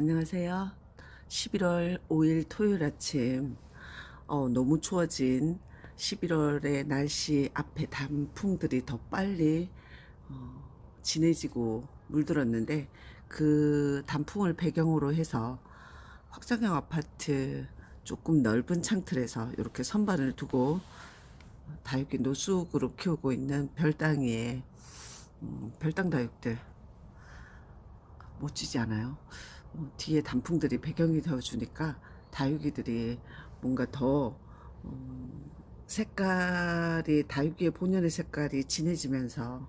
안녕하세요. 11월 5일 토요일 아침, 어, 너무 추워진 11월의 날씨 앞에 단풍들이 더 빨리 어, 진해지고 물들었는데 그 단풍을 배경으로 해서 확장형 아파트 조금 넓은 창틀에서 이렇게 선반을 두고 다육이 노숙으로 키우고 있는 별당이의 음, 별당 다육들 멋지지 않아요? 어, 뒤에 단풍들이 배경이 되어주니까 다육이들이 뭔가 더 음, 색깔이 다육이의 본연의 색깔이 진해지면서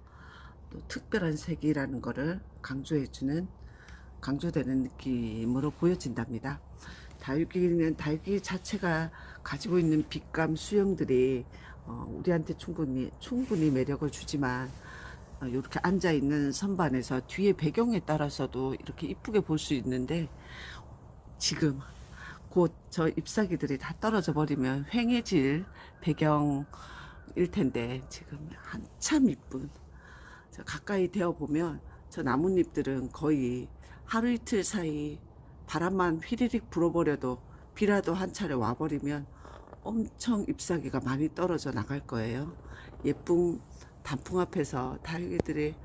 또 특별한 색이라는 거를 강조해주는 강조되는 느낌으로 보여진답니다. 다육이는 다육이 자체가 가지고 있는 빛감 수영들이 어, 우리한테 충분히 충분히 매력을 주지만 어, 이렇게 앉아 있는 선반에서 뒤에 배경에 따라서도 이렇게 이쁘게 볼 수 있는데 지금 곧 저 잎사귀들이 다 떨어져 버리면 휑해질 배경일 텐데 지금 한참 이쁜 저 가까이 되어 보면 저 나뭇잎들은 거의 하루 이틀 사이 바람만 휘리릭 불어버려도 비라도 한 차례 와버리면 엄청 잎사귀가 많이 떨어져 나갈 거예요. 예쁜 단풍 앞에서 다육이들이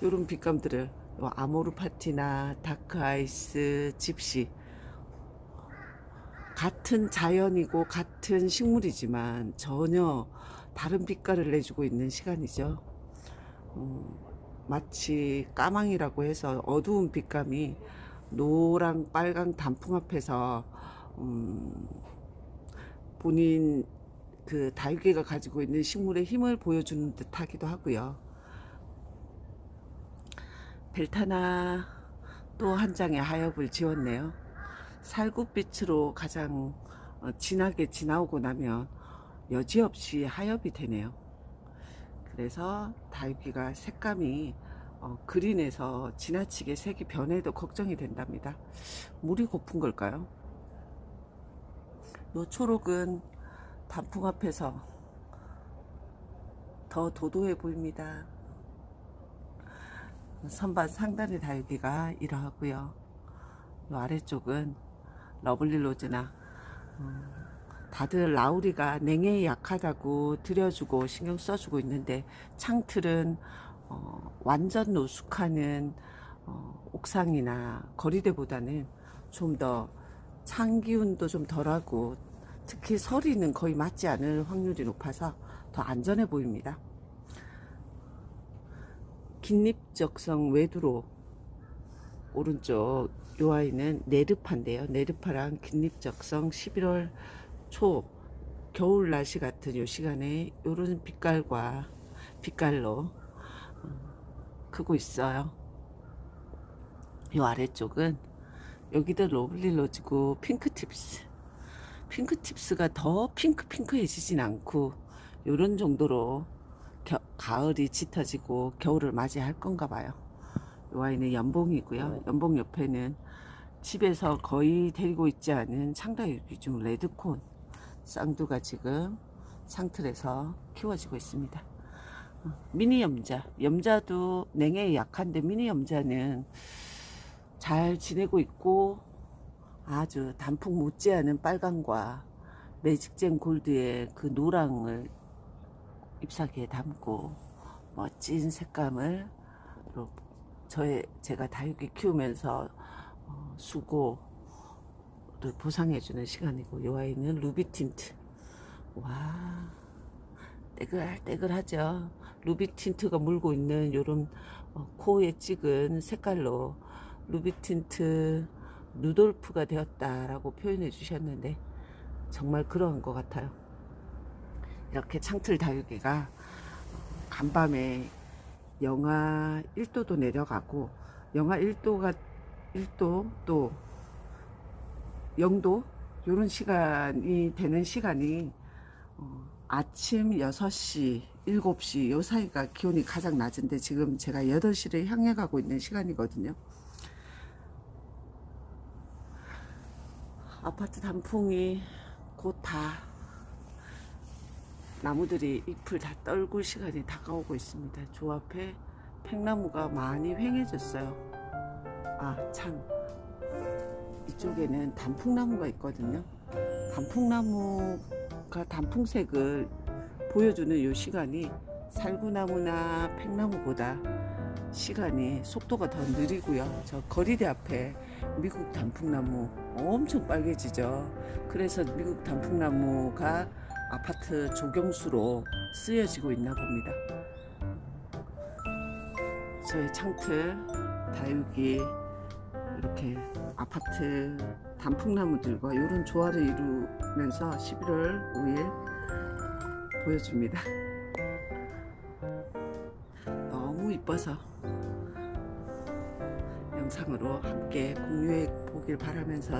이런 빛감들을 요 아모르 파티나 다크 아이스, 집시 같은 자연이고 같은 식물이지만 전혀 다른 빛깔을 내주고 있는 시간이죠. 음, 마치 까망이라고 해서 어두운 빛감이 노랑 빨강 단풍 앞에서 음, 본인 그 다육이가 가지고 있는 식물의 힘을 보여주는 듯 하기도 하고요. 벨타나 또 한 장의 하엽을 지웠네요. 살구빛으로 가장 어, 진하게 지나오고 나면 여지없이 하엽이 되네요. 그래서 다육이가 색감이 어, 그린에서 지나치게 색이 변해도 걱정이 된답니다. 물이 고픈 걸까요? 요 초록은 단풍 앞에서 더 도도해 보입니다. 선반 상단의 다육이가 이러하고요. 요 아래쪽은 러블리 로즈나 음, 다들 라우리가 냉해에 약하다고 들여주고 신경 써주고 있는데 창틀은 어, 완전 노숙하는 어, 옥상이나 거리대보다는 좀 더 창기운도 좀 덜하고 특히 서리는 거의 맞지 않을 확률이 높아서 더 안전해 보입니다. 긴립적성 외두로 오른쪽 요 아이는 네르파인데요. 네르파랑 긴립적성 11월 초 겨울 날씨 같은 요 시간에 요런 빛깔과 빛깔로 어, 크고 있어요. 요 아래쪽은 여기도 로블리 로즈고 핑크 팁스 핑크팁스가 더 핑크핑크해지진 않고 요런 정도로 겨, 가을이 짙어지고 겨울을 맞이할 건가 봐요. 이 아이는 연봉이고요. 연봉 옆에는 집에서 거의 데리고 있지 않은 창다육이 중 레드콘 쌍두가 지금 상틀에서 키워지고 있습니다. 어, 미니 염자, 염자도 냉해에 약한데 미니 염자는 잘 지내고 있고 아주 단풍 못지않은 빨강과 매직젠 골드의 그 노랑을 잎사귀에 담고 멋진 색감을 저의 제가 다육이 키우면서 어, 수고를 보상해주는 시간이고 이 아이는 루비 틴트. 와 떼글떼글하죠. 루비 틴트가 물고 있는 요런 어, 코에 찍은 색깔로 루비 틴트 루돌프가 되었다라고 표현해 주셨는데 정말 그런 것 같아요. 이렇게 창틀 다육이가 간밤에 영하 1도도 내려가고 영하 1도가 1도 또 0도 이런 시간이 되는 시간이 어, 아침 6시, 7시 요 사이가 기온이 가장 낮은데 지금 제가 8시를 향해 가고 있는 시간이거든요. 아파트 단풍이 곧 다 나무들이 잎을 다 떨굴 시간이 다가오고 있습니다. 조 앞에 팽나무가 많이 휑해졌어요. 아, 참. 이쪽에는 단풍나무가 있거든요. 단풍나무가 단풍색을 보여주는 이 시간이 살구나무나 팽나무보다 시간이 속도가 더 느리고요. 저 거리대 앞에 미국 단풍나무 엄청 빨개지죠. 그래서 미국 단풍나무가 아파트 조경수로 쓰여지고 있나 봅니다. 저의 창틀 다육이 이렇게 아파트 단풍나무들과 이런 조화를 이루면서 11월 5일 보여줍니다. 너무 이뻐서 영상으로 함께 공유해 보길 바라면서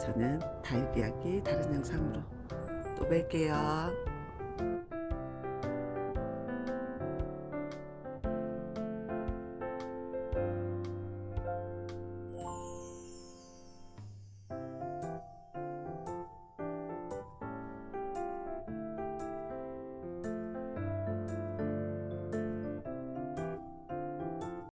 저는 다육 이야기 다른 영상으로 또 뵐게요.